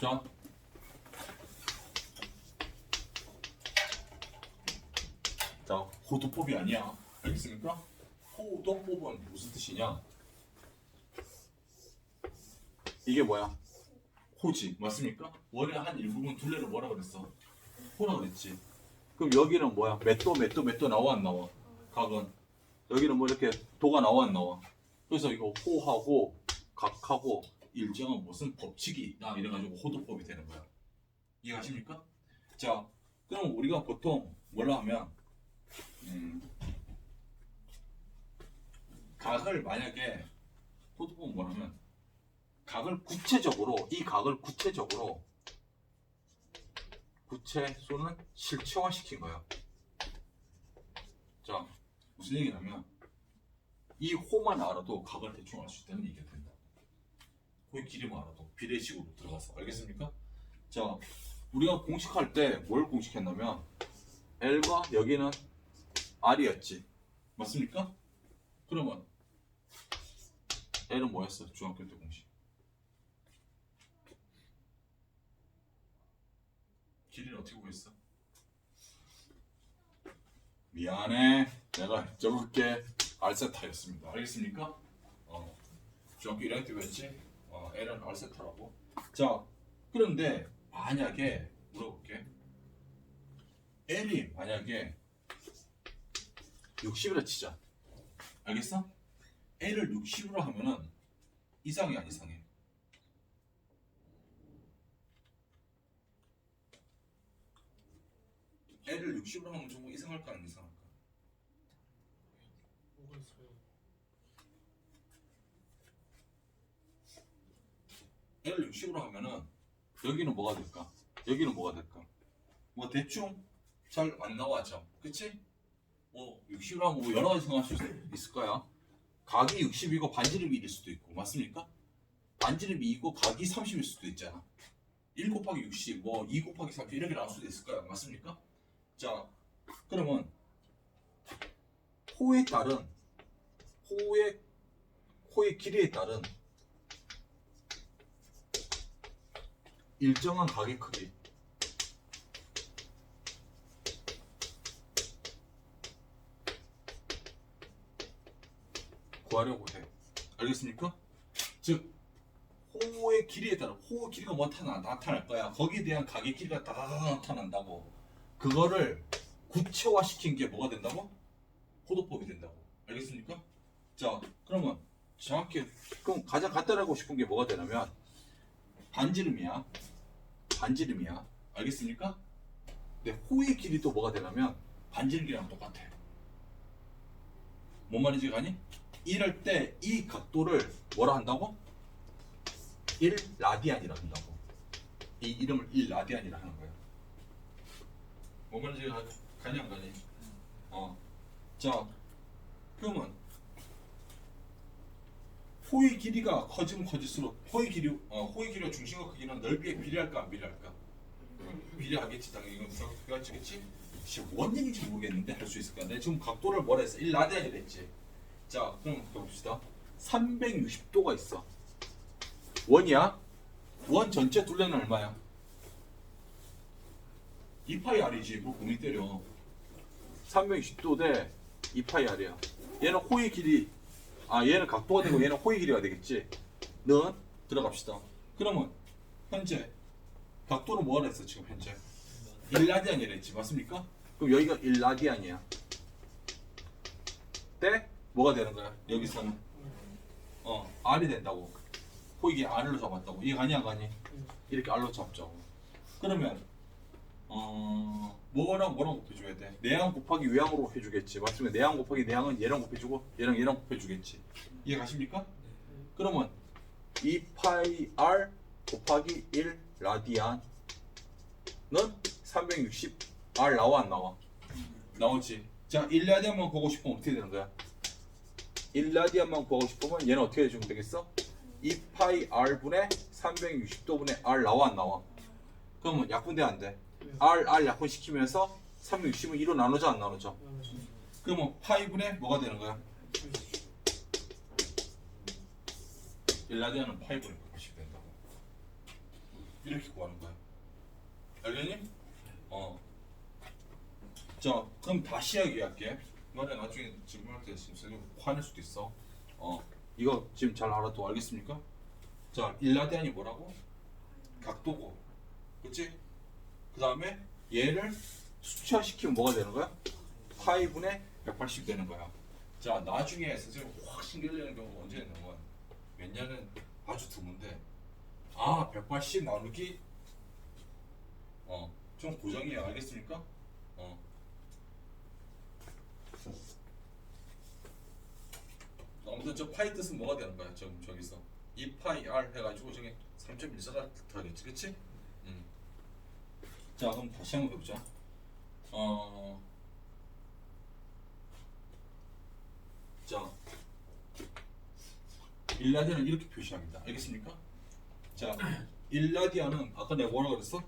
자. 자, 호도법이 아니야. 알겠습니까? 호도법은 무슨 뜻이냐? 이게 뭐야? 호지 맞습니까? 원의 한 일부분 둘레를 뭐라 그랬어? 호라 그랬지. 그럼 여기는 뭐야? 맷도 맷도 맷도 나와 안 나와? 각은 여기는 뭐 이렇게 도가 나와 안 나와? 그래서 이거 호하고 각하고 일정한 무슨 법칙이나 이래가지고 호도법이 되는 거야. 이해가십니까? 자, 그럼 우리가 보통 뭘로 하면 음, 각을 만약에 호도법 뭐냐면 각을 구체적으로 이 각을 구체적으로 구체소는 실체화 시킨 거야. 자, 무슨 얘기냐면 이 호만 알아도 각을 대충 알 수 있다는 된 다. 호의 길이만 알아도 비례식으로 들어가서 알겠습니까? 자, 우리가 공식할 때 뭘 공식했냐면 L과 여기는 R이었지. 맞습니까? 그러면 L은 뭐였어? 중학교 때 공식. 길이는 어떻게 구했어? 미안해. 내가 적을게. 알세타였습니다. 알겠습니까? 어. 중학교 1학년 때 배웠지? 어, L은 알세타라고. 자, 그런데 만약에 물어볼게. L이 만약에 60이라 치자. 알겠어? L을 60으로 하면은 이상해 안 이상해? L을 60으로 하면 좀 이상할까 안 이상할까? 뭐가 있어요? L을 60으로 하면은 여기는 뭐가 될까? 여기는 뭐가 될까? 뭐 대충 잘 안 나와죠. 그치? 뭐 60으로 하면 뭐 여러 가지 생각할 수 있을 거야. 각이 60이고 반지름이 1일 수도 있고 맞습니까? 반지름이 2고 각이 30일 수도 있잖아. 1 곱하기 60, 뭐 2 곱하기 30 이렇게 나올 수도 있을 거야. 맞습니까? 자, 그러면 호에 따른 호의 호의 길이에 따른 일정한 가격 크기 구하려고 해. 알겠습니까? 즉 호의 길이에 따라 호의 길이가 뭐 나타나, 나타날 거야. 거기에 대한 가격 길이가 다다다 나타난다고. 그거를 구체화 시킨 게 뭐가 된다고? 호도법이 된다고. 알겠습니까? 자, 그러면 정확히 그럼 가장 간단하고 싶은 게 뭐가 되냐면 반지름이야. 반지름이야. 알겠습니까? 근데 호의 길이도 뭐가 되냐면 반지름 길이랑 똑같아. 뭔 말인지 가니? 이럴 때 이 각도를 뭐라 한다고? 1 라디안이라 한다고. 이 이름을 1 라디안이라 하는 거야. 뭔 말인지 가- 가니 안 가니? 어. 자, 그러면 호의 길이가 커지면 커질수록 호의 길이 어, 호의 길이와 중심과 크기는 넓이에 비례할까 안 비례할까? 비례하겠지 당연히 이건 치겠지. 뭔 얘기인지 모르겠는데 할 수 있을까? 내가 지금 각도를 뭐라 했어? 1 라디안이라 했지. 자, 그럼 봅시다. 360도가 있어. 원이야? 원 전체 둘레는 얼마야? 2파이 R이지. 뭐 고민 때려. 360도 대 2파이 R이야. 얘는 호의 길이 아 얘는 각도가 되고 얘는 호의 길이가 되겠지. 는 들어갑시다. 그러면 현재 각도는 뭐라 했어 지금 현재? 1라디안이라 했지 맞습니까? 그럼 여기가 1라디안이야. 때 뭐가 되는 거야? 여기서는 어 R이 된다고. 호익이 R로 잡았다고. 이게 안 가니? 이렇게 R로 잡자고. 그러면 어 뭐랑 뭐랑 곱해줘야 돼? 내항 곱하기 외항으로 해주겠지. 맞습니다. 내항 곱하기 내항은 얘랑 곱해주고 얘랑 얘랑 곱해주겠지. 이해 가십니까? 그러면 2파이 R 곱하기 1 라디안은 360 R 나와 안 나와? 나오지. 자, 1 라디안만 보고 싶으면 어떻게 되는 거야? 1 라디안만 보고 싶으면 얘는 어떻게 해주면 되겠어? 2파이 R분의 360도 분의 R 나와 안 나와? 그러면 약분돼 안 돼? R, R 약분 시키면서 360은 2로 나누자 안 나누자? 그러면 파이분의 뭐가 되는 거야? 1라디안은 파이분의 180 된다고 이렇게 구하는 거야. 알겠니? 어. 자, 그럼 다시 이야기할게. 이거는 나중에 질문할 때 지금 선생님 화낼 수도 있어. 어. 이거 지금 잘 알아도 알겠습니까? 자, 일라디안이 뭐라고? 각도고. 그치? 그 다음에 얘를 수치화시키면 뭐가 되는 거야? 파이분의 180 되는 거야. 자, 나중에 선생님 확 신경 내는 경우가 언제 있는 거야? 몇 년은 아주 드문데 아, 180 나누기 어, 좀 고정이에요. 알겠습니까? 어. 아무튼 저 파이 뜻은 뭐가 되는 거야? 저 저기서 2 파이 r 해가지고 저기 3.14가 더하겠지, 그렇지? 음. 자, 그럼 다시 한번 해보자. 어, 자, 일라디아는 이렇게 표시합니다. 알겠습니까? 자, 일라디아는 아까 내가 뭐라고 그랬어?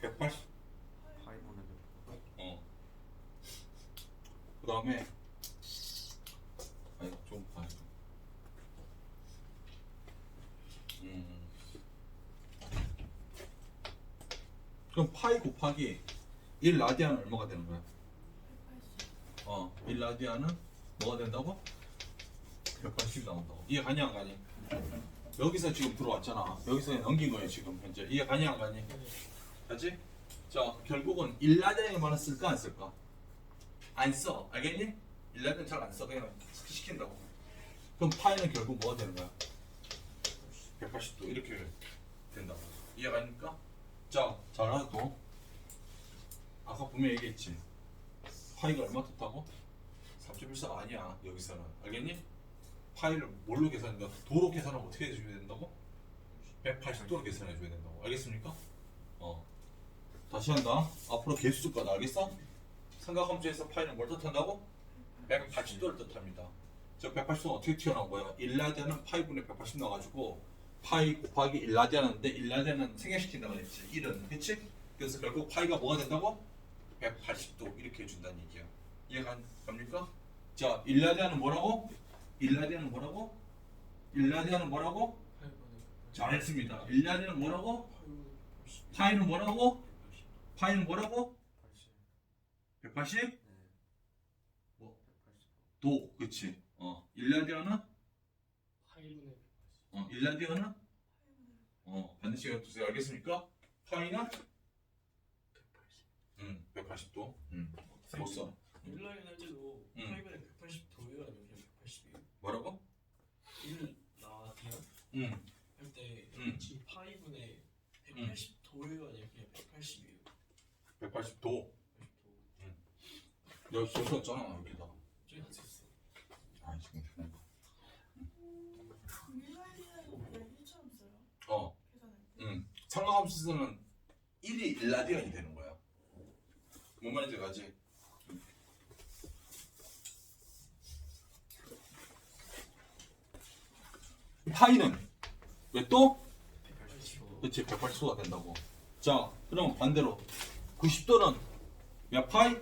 180. 파이브는 어. 그 다음에 아니 좀 봐요. 음. 그럼 파이 곱하기 1 라디안은 얼마가 되는 거야? 어, 1 라디안은 뭐가 된다고? 180 나온다고. 이해 가니 안 가니? 여기서 지금 들어왔잖아. 여기서 넘긴 거예요 지금 현재. 이해 가니 안 가니? 알지? 자, 결국은 1 라디안에만 쓸까 안 쓸까? 안 써. 알겠니? 1 라디안 잘 안 써. 그냥 시킨다고. 그럼 파이는 결국 뭐가 되는 거야? 180도 이렇게 된다고. 이해가 됩니까? 자, 잘 알아도 아까 분명히 얘기했지. 파이가 얼마 뜻하고? 3.14가 아니야 여기서는 알겠니? 파이를 뭘로 계산한다? 도로 계산하면 어떻게 해줘야 된다고? 180도로 계산해 줘야 된다고 알겠습니까? 어 다시 한다 앞으로 개수줄거다 알겠어? 삼각함수에서 파이는 뭘 뜻한다고? 180도를 뜻합니다 저 180도는 어떻게 튀어나온 거야? 1라디안은 파이분의 180 나가지고 파이 곱하기 1라디안인데 1라디안은 생략시킨다 그랬지 1은 그치? 그래서 결국 파이가 뭐가 된다고? 180도 이렇게 해준다는 얘기야 이해가 갑니까? 자 1라디안은 뭐라고? 1라디안은 뭐라고? 1라디안은 뭐라고? 잘했습니다 1라디안은 뭐라고? 파이는 뭐라고? 파이는 뭐라고? 180? 뭐? 도 그치 어 1라디안은? 파이분의 어 1라디안은? 어 반드시 해두세요 알겠습니까? 파이는? 180. 응 180도 응 못 써. 일라인 할 때도 음. 파이분의 180 더해가 아니면 그냥 180이에요. 뭐라고? 1 라디안 응 할때 음. 지금 파이분의 180 더해가 아니면 그냥 180이에요. 180도 180도. 여기 써줬잖아 여기다 저기 안 썼어. 아 지금 밀라디안은 그냥 1처럼 써요. 어 계산할 때. 응. 상관함수에서는 1이 1라디안이 되는 거야. 뭔 말인지 가지? 파이는 왜 또? 180도. 그렇지 180도가 된다고. 자, 그럼 반대로 90도는 몇 파이?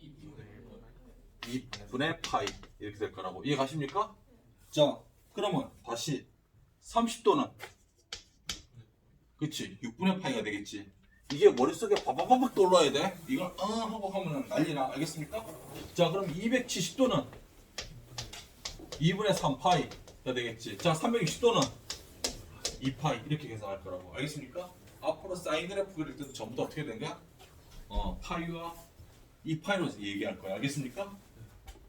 2분의 2분의 파이 이렇게 될 거라고 이해 가십니까? 자, 그러면 다시 30도는 그치 6분의 파이가 되겠지. 이게 머릿속에 바바바박 떠올라야 돼. 이걸 어 하고 하면 난리나 알겠습니까? 자, 그럼 270도는 2분의 3 파이가 되겠지. 자, 360도는 2파이 이렇게 계산할 거라고 알겠습니까? 앞으로 사인 그래프 그릴 때도 전부 다 어떻게 된 거야? 어, 파이와 2파이로 얘기할 거야. 알겠습니까?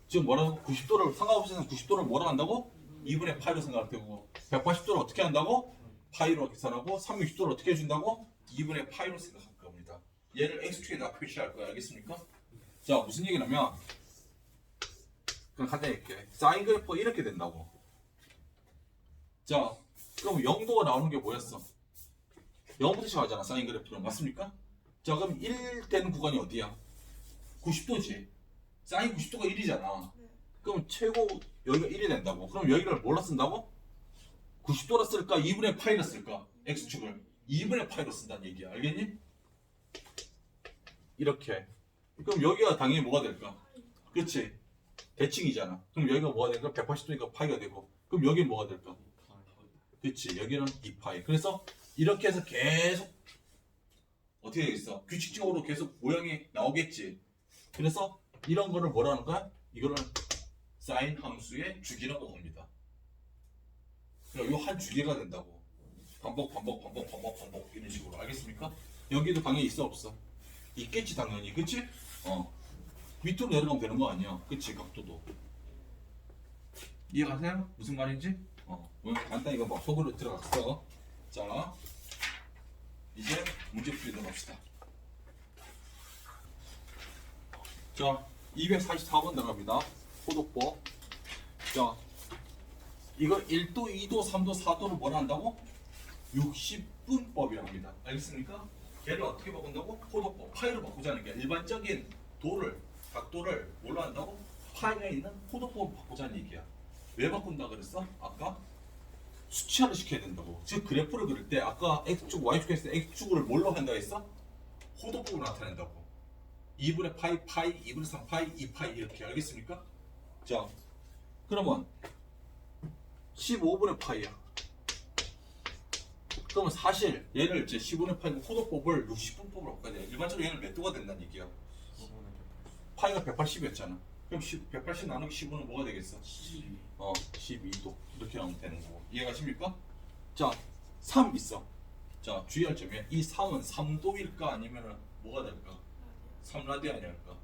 지금 뭐라고? 90도를 상관없이는 90도를 뭐라 한다고? 2분의 파이로 생각할 테고 180도를 어떻게 한다고? 파이로 계산하고 360도를 어떻게 해준다고? 2분의 파이로 생각할 겁니다. 얘를 x축에다 표시할 거야. 알겠습니까? 자 무슨 얘기냐면 그럼 간단히 할게. 사인 그래프 이렇게 된다고. 자 그럼 0도가 나오는 게 뭐였어? 0부터 시작하잖아 사인 그래프는 맞습니까? 자 그럼 1 되는 구간이 어디야? 90도지. 사인 90도가 1이잖아. 네. 그럼 최고 여기가 1이 된다고. 그럼 여기를 뭘로 쓴다고? 90도로 쓸까? 2분의 파이로 쓸까? x축을 2분의 파이로 쓴다는 얘기야. 알겠니? 이렇게. 그럼 여기가 당연히 뭐가 될까? 그렇지. 대칭이잖아. 그럼 여기가 뭐가 될까? 180도니까 파이가 되고. 그럼 여기는 뭐가 될까? 그치 여기는 2파이 그래서 이렇게 해서 계속 어떻게 되겠어 규칙적으로 계속 모양이 나오겠지 그래서 이런 거를 뭐라는 거야 이거를 사인 함수의 주기라고 합니다 그러니까 요한 주기가 된다고. 반복 반복 반복 반복 반복 이런 식으로. 알겠습니까? 여기도 당연히 있어 없어? 있겠지 당연히. 그치? 어. 밑으로 내려가면 되는 거 아니야. 그치 각도도. 이해가세요? 무슨 말인지? 어. 오늘 간단히 이거 막 속으로 들어갔어. 자 이제 문제 풀이도록 합시다. 자 244번 나갑니다. 포도법. 자 이거 1도 2도 3도 4도를 뭘 한다고 60분법이라고 합니다 알겠습니까 걔를 어떻게 바꾼다고 포도법 파이로 바꾸자는 게 일반적인 도를 각도를 뭘로 한다고 파이가 있는 포도법을 바꾸자는 얘기야 왜 바꾼다 그랬어 아까 수치화를 시켜야 된다고. 즉 그래프를 그릴 때 아까 x축, y축 했을 때 x축을 뭘로 한다 했어? 호도법으로 나타낸다고. 2분의 파이, 파이, 2분의 3 파이, 2파이 이렇게 알겠습니까? 자, 그러면 15분의 파이야. 그러면 사실 얘를 이제 15분의 파이 호도법을 60분법으로 바꿔야 돼. 일반적으로 얘는 몇 도가 된다는 얘기야. 파이가 180이었잖아. 그럼 10, 180 나누기 15는 뭐가 되겠어? 어, 12도 이렇게 나오면 되는 거고 이해가십니까? 자, 3 있어. 자, 주의할 점이 이 3은 3도일까 아니면 뭐가 될까? 3라디안일까?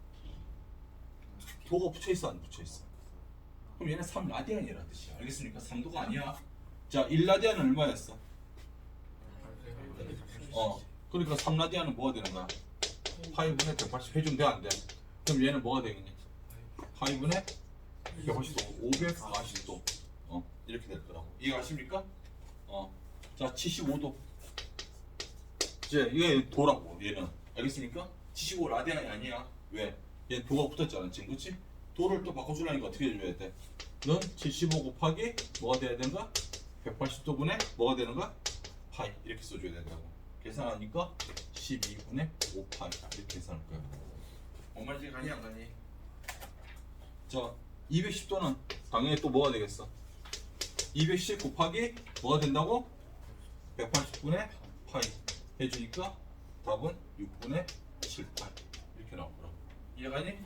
도가 붙여 있어 안 붙여 있어? 그럼 얘는 3라디안이라는 뜻이야. 알겠습니까? 3도가 아니야. 자, 1라디안은 얼마였어? 어, 그러니까 3라디안은 뭐가 되는 거야? 파이분의 180 해주면 돼, 안 돼? 그럼 얘는 뭐가 되겠니? 파이분의 180도, 540도. 어, 이렇게 될 거라고. 이해가십니까? 어. 자, 75도. 이제 이게 도라고, 얘는. 알겠습니까? 75 라디안이 아니야. 왜? 얘 도가 붙었잖아, 지금, 그치? 도를 또 바꿔주려니까 어떻게 해줘야 돼? 는 75 곱하기 뭐가 돼야 되는가? 180도 분의 뭐가 되는가? 파이. 이렇게 써줘야 된다고. 계산하니까 12분의 5파이. 이렇게 계산할 거야. 뭔 말인지 가니 안 가니? 자, 210도는 당연히 또 뭐가 되겠어? 210 곱하기 뭐가 된다고? 180분의 파이 해주니까 답은 6분의 7파이 이렇게 나올 거라고 이해가니?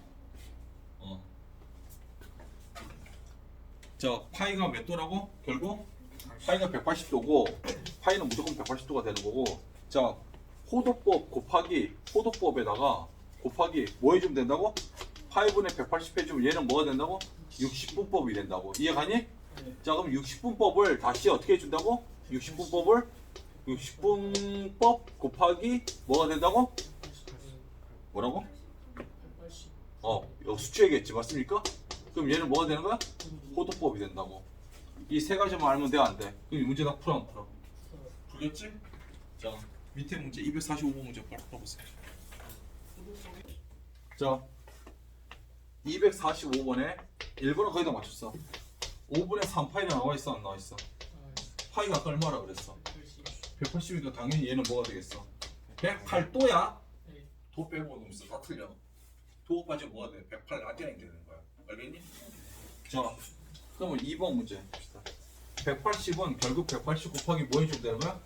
어. 자, 파이가 몇 도라고? 결국 파이가 180도고 파이는 무조건 180도가 되는 거고 자, 호도법 곱하기 호도법에다가 곱하기 뭐 해주면 된다고? 8분의 180 해주면 얘는 뭐가 된다고? 60분법이 된다고. 이해가니? 자, 그럼 60분법을 다시 어떻게 해준다고? 60분법을 60분법 곱하기 뭐가 된다고? 뭐라고? 180 어, 수치얘기했지 맞습니까? 그럼 얘는 뭐가 되는 거야? 호도법이 된다고. 이 세 가지만 알면 돼, 안 돼? 그럼 이 문제 다 풀어, 안 풀어? 풀겠지? 자, 밑에 문제 245번 문제 바로 풀어보세요. 자, 245번에 1번은 거의 다 맞췄어. 5분의 3 파이가 나와 있어, 안 나와 있어? 파이가 아까 얼마라 그랬어? 180이니까 당연히 얘는 뭐가 되겠어? 108도야? 네. 도 빼고 넣으면서 다 틀려. 도 빠지면 뭐가 돼? 108 라디안이 되는. 알겠니? 자, 그러면 2번 문제 봅시다. 180은 결국 180 곱하기 뭐 해주면 되는 거야?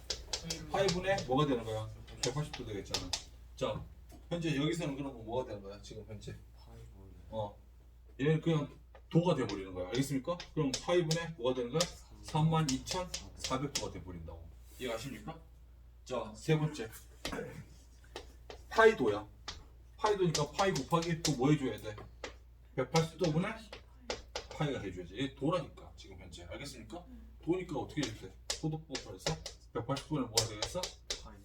8분의 뭐가 되는 거야? 180도 되겠잖아. 자, 현재 여기서는 그러면 뭐가 되는 거야? 지금 현재? 어, 얘는 그냥 도가 돼버리는 거야. 알겠습니까? 그럼 8분의 뭐가 되는 거야? 32,400도가 돼버린다고. 이해가십니까? 자, 세 번째. 파이도야. 파이도니까 파이 곱하기 또 뭐 해줘야 돼? 180도분의 파이가 해줘야지. 얘 도라니까 지금 현재. 알겠습니까? 도니까 어떻게 해야 돼? 소득법에서 180분의 뭐가 되겠어?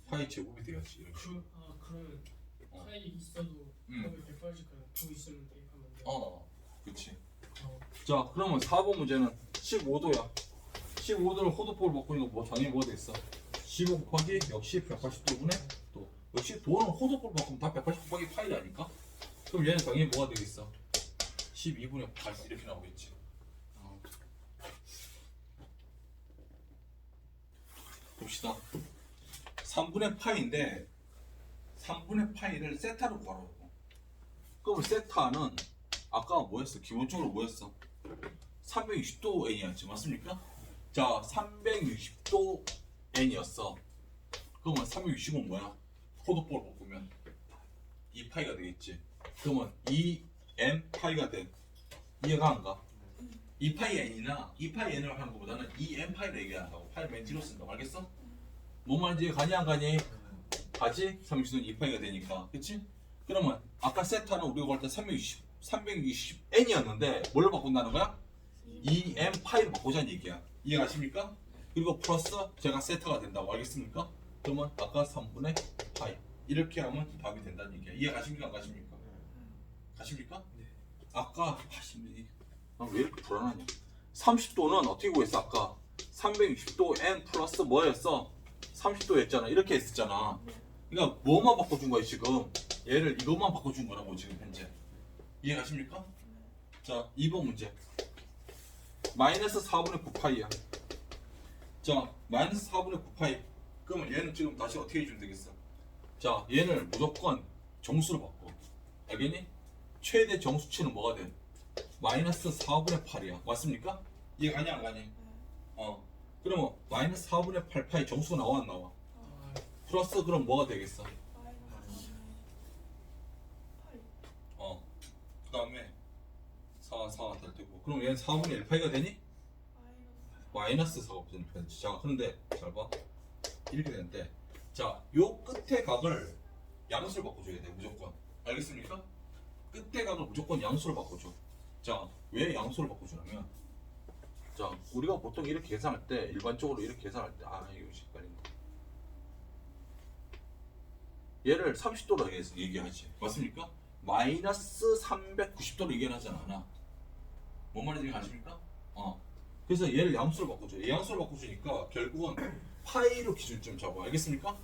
파이 제곱이 돼야지. 이렇게. 그, 아 그러면 어. 파이 있어도 음. 그러면 180 그냥 두 있으면 돼 하면 돼. 어, 그치. 어. 자, 그러면 4번 문제는 15도야. 15도를 호도법을 바꾸니까 뭐 당연히 뭐가 되겠어? 15 곱하기 역시 180도분의 도. 역시 도는 호도법을 바꾸면 다 180 곱하기 파이 아닐까? 그럼 얘는 당연히 뭐가 되겠어? 12분의 8 이렇게 나오겠지. 어. 봅시다. 3분의 파이인데 3분의 파이를 세타로 구하라고. 그럼 세타는 아까 뭐였어? 기본적으로 뭐였어? 360도 N이었지 맞습니까? 자 360도 n이었어 그러면 360은 뭐야? 코드볼 바꾸면 2파이가 되겠지 그러면 2n 파이가 돼 이해가 안 가? 2파이 n이나 2파이 n을 하는 것보다는 2n 파이를 얘기한다고 파이를 맨 뒤로 쓴다고 알겠어? 뭔 말인지 가니 안 가니? 가지? 360도는 2파이가 되니까 그치? 그러면 아까 세타는 우리가 볼때 360, 360n이었는데 뭘로 바꾼다는 거야? 2n 파이로 바꾸자는 얘기야 이해가십니까? 그리고 플러스 제가 세타가 된다고 알겠습니까? 그러면 아까 3분의 파이 이렇게 하면 답이 된다는 얘기야 이해가십니까 안 가십니까? 가십니까? 네. 아까 하시면 아, 왜 이렇게 불안하냐? 30도는 어떻게 구했어? 아까 360도 n 플러스 뭐였어? 30도였잖아. 이렇게 했었잖아. 그러니까 뭐만 바꿔준 거야 지금? 얘를 이것만 바꿔준 거라고 지금 현재. 이해가십니까? 자 2번 문제. 마이너스 4분의 9파이야. 자 마이너스 4분의 9파이. 그러면 얘는 지금 다시 어떻게 해주면 되겠어? 자 얘를 무조건 정수로 바꿔. 알겠니? 최대 정수치는 뭐가 돼? 마이너스 4분의 8이야 맞습니까? 이해 가냐 안 가니? 어 그러면 마이너스 4분의 8 파이 정수가 나와 안 나와? 아, 플러스 그럼 뭐가 되겠어? 파이. 어. 그 다음에 4, 4가 될 테고. 그럼 얘는 4분의 1 파이가 되니? 마이너스 마이너스 4가 되는 편이지. 자, 그런데 잘 봐. 이렇게 되는데. 자, 요 끝에 각을 양수를 바꿔줘야 돼, 무조건. 알겠습니까? 끝에 각을 무조건 양수로 바꿔줘. 자, 왜 양수를 바꿔주냐면, 자, 우리가 보통 이렇게 계산할 때, 일반적으로 이렇게 계산할 때, 아, 이거 헷갈린다. 얘를 30도로 얘기하지. 맞습니까? 마이너스 390도로 얘기하지 않아. 뭔 말인지 아십니까? 어. 그래서 얘를 양수로 바꿔줘. 얘 양수로 바꿔주니까 결국은 파이로 기준점 잡아. 알겠습니까?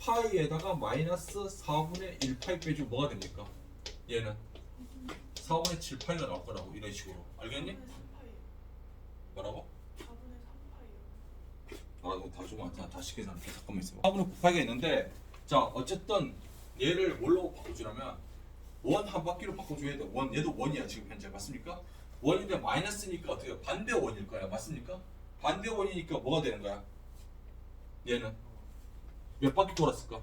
파이에다가 마이너스 4분의 1파이 빼주면 뭐가 됩니까? 얘는 4분의 7 파이가 나올 거라고 이런 식으로. 알겠니? 4분의 3파이. 뭐라고? 4분의 3파이. 아, 이거 다안 돼. 다시 계산할게. 잠깐만 있어봐. 4분의 9 파이가 있는데, 자, 어쨌든 얘를 뭘로 바꿔주려면 원 한 바퀴로 바꿔줘야 돼. 원, 얘도 원이야 지금 현재 맞습니까? 원인데 마이너스니까 어떻게 반대 원일 거야 맞습니까? 반대 원이니까 뭐가 되는 거야? 얘는 몇 바퀴 돌았을까?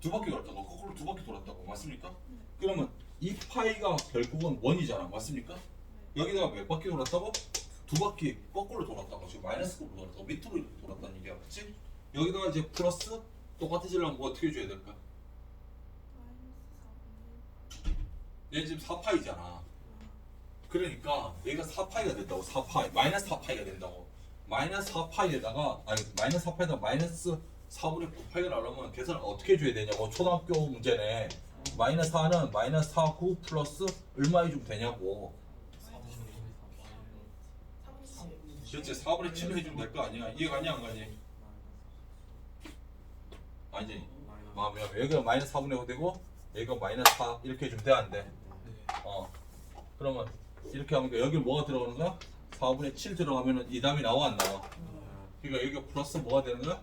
두 바퀴 돌았다고? 거꾸로 두 바퀴 돌았다고? 맞습니까? 그러면 이 파이가 결국은 원이잖아. 맞습니까? 여기다가 몇 바퀴 돌았다고? 두 바퀴 거꾸로 돌았다고. 지금 마이너스로 돌았다고 밑으로 돌았다는 얘기야. 그치? 여기다가 이제 플러스 똑같아지려면 뭐 어떻게 해줘야 될까? 마이너스 4분의 얘 지금 4파이잖아. 그러니까 얘가 4파이가 된다고. 4파이. 마이너스 4파이가 된다고. 마이너스 4파이에다가 아니 마이너스 4파이에다가 마이너스 4분의 9파이가 나오려면 계산을 어떻게 해줘야 되냐고 초등학교 문제네 마이너스 4는 마이너스 4, 9 플러스 얼마 해주면 되냐고 4분의 7. 실제 4분의 7을 해주면 될 거 아니야 이해 가냐 안 가니? 아니지 마음이야 여기가 마이너스 4분의 5 되고 여기가 마이너스 4 이렇게 해주면 돼 안 돼? 네. 어 그러면 이렇게 하면 돼. 여기 뭐가 들어가는 거야? 4분의 7 들어가면은 이 답이 나와 안 나와? 그러니까 여기가 플러스 뭐가 되는 거야?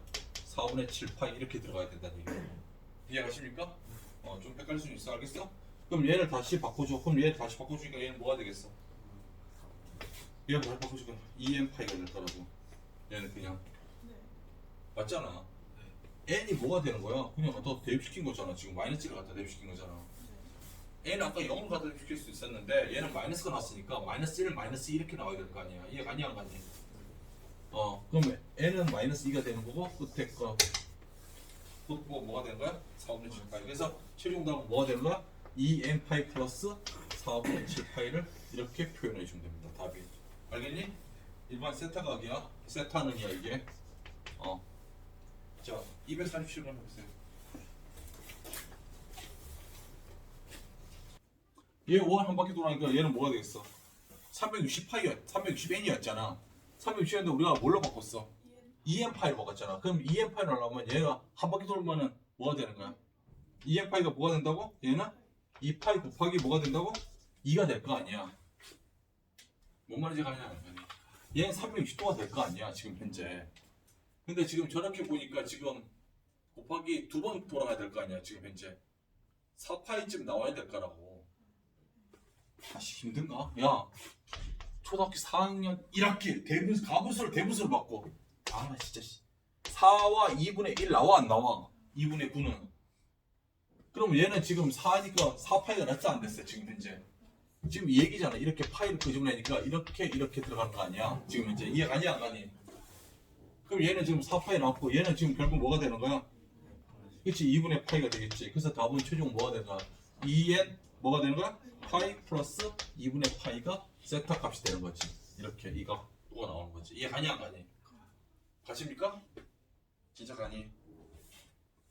4분의 7파이 이렇게 들어가야 된다는 얘기야 이해가십니까? 어 좀 헷갈릴 수 있어 알겠어? 그럼 얘를 다시 바꿔줘 그럼 얘를 다시 바꿔주니까 얘는 뭐가 되겠어? 얘를 다시 바꿔주니까 2n 파이가 될 거라고 얘는 그냥 네. 맞잖아 n이 뭐가 되는 거야? 그냥 갖다 대입시킨 거잖아 지금 마이너스를 갖다 대입시킨 거잖아 얘는 아까 0을 갖다 시킬 수 있었는데 얘는 마이너스가 나왔으니까 마이너스 1, 마이너스 2 이렇게 나와야 될 거 아니야 이해 가니 안 가니? 어 그러면 n은 마이너스 2가 되는 거고 끝에 거 끝, 뭐, 뭐가 되는 거야? 4분의 7파이 그래서 최종 답은 뭐가 되는 거야? 2n 파이 플러스 4분의 7파이를 이렇게 표현해 주면 됩니다 답이 알겠니? 일반 세타 각이야 세타는이야 이게 어자 247번 해보세요 얘원한 바퀴 돌아니까 얘는 뭐가 되겠어? 360파이였, 360n이었잖아. 360n인데 우리가 뭘로 바꿨어? 2N. 2n 파이로 바꿨잖아. 그럼 2n 파이로 하려면 얘가 한 바퀴 돌면은 뭐가 되는 거야? 2n 파이가 뭐가 된다고? 얘는 2파이 곱하기 뭐가 된다고? 2가 될 거 아니야. 뭔 말인지 가냐? 얘는 360도가 될 거 아니야 지금 현재. 근데 지금 저렇게 보니까 지금 곱하기 두 번 돌아가야 될 거 아니야 지금 현재. 4파이쯤 나와야 될 거라고. 다시 힘든가? 야, 초등학교 4학년 1학기 대분수 가분수를 대분수를 받고 아나 진짜 씨. 4와 2분의 1 나와 안 나와? 2분의 9는. 그럼 얘는 지금 4니까 4파이가 낫지 안 됐어요 지금 현재? 지금 이 얘기잖아. 이렇게 파이를 끄집어내니까 이렇게 이렇게 들어가는 거 아니야? 지금 현재. 이해 가니 안 가니 그럼 얘는 지금 4파이 나왔고 얘는 지금 결국 뭐가 되는 거야? 그치 2분의 파이가 되겠지. 그래서 답은 최종 뭐가 되는 2n 뭐가 되는 거야? 파이 플러스 2분의 파이가 세타 값이 되는 거지 이렇게 이 각도가 나오는 거지 이해 가니 안 가니? 가십니까? 진짜 가니?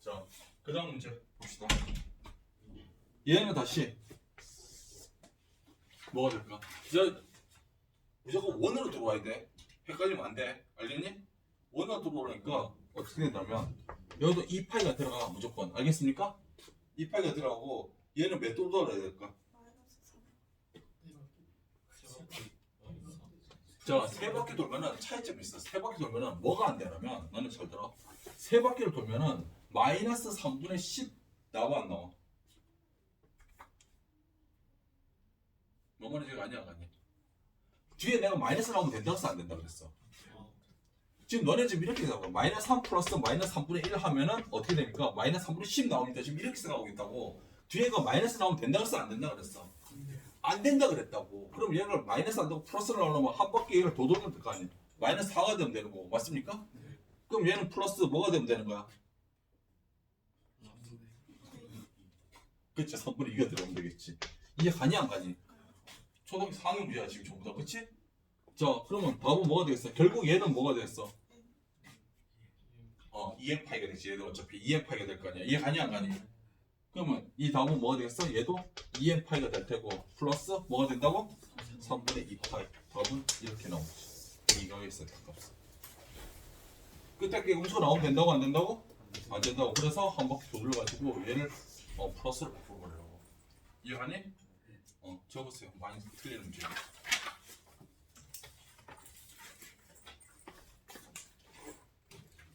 자 그 다음 문제 봅시다 얘는 다시 뭐가 될까? 저 무조건 원으로 들어와야 돼 헷갈리면 안 돼 알겠니? 원으로 들어오니까 어떻게 된다면 여기도 2파이가 들어가 무조건 알겠습니까? 2파이가 들어가고 얘는 몇 도로 돌아야 될까? 자, 세 바퀴 돌면은 차이점이 있어. 세 바퀴 돌면은 뭐가 안 되냐면 너는 잘 들어. 세 바퀴를 돌면은 마이너스 3분의 10 나와 안 나와? 뭐 말인지 아니야 아니. 뒤에 내가 마이너스 나오면 된다고 해서 안 된다 그랬어. 지금 너네 지금 이렇게 생각해. 마이너스 3 플러스 마이너스 3분의 1 하면은 어떻게 됩니까? 마이너스 3분의 10 나옵니다. 지금 이렇게 생각하고 있다고. 뒤에가 마이너스 나오면 된다고 해서 안 된다 그랬어. 안 된다 그랬다고. 그럼 얘를 마이너스 안 되고 플러스를 나오려면 한 바퀴 얘를 더 돌면 될 거 아니야. 마이너스 4가 되면 되는 거고. 맞습니까? 그럼 얘는 플러스 뭐가 되면 되는 거야? 그치? 3분의 2가 들어가면 되겠지. 이해 가니 안 가니? 4학년 문제야 지금 전부 다. 그치? 자 그러면 답은 뭐가 되겠어? 결국 얘는 뭐가 되겠어? 어 2n 파이가 되지. 얘도 어차피 2n 파이가 될 거 아니야. 이해 가니 안 가니? 그러면 이 답은 뭐가 되겠어? 얘도 2n 파이가 될 테고 플러스 뭐가 된다고? 3분의 2 파이. 답은 이렇게 나오지. 이거에 있어 값. 끝에 게 음수가 나오면 된다고 안 된다고? 안 된다고. 그래서 한 바퀴 돌려가지고 얘를 어 플러스로 바꿔버리려고. 이해가니? 어 적으세요. 많이 틀리는 문제.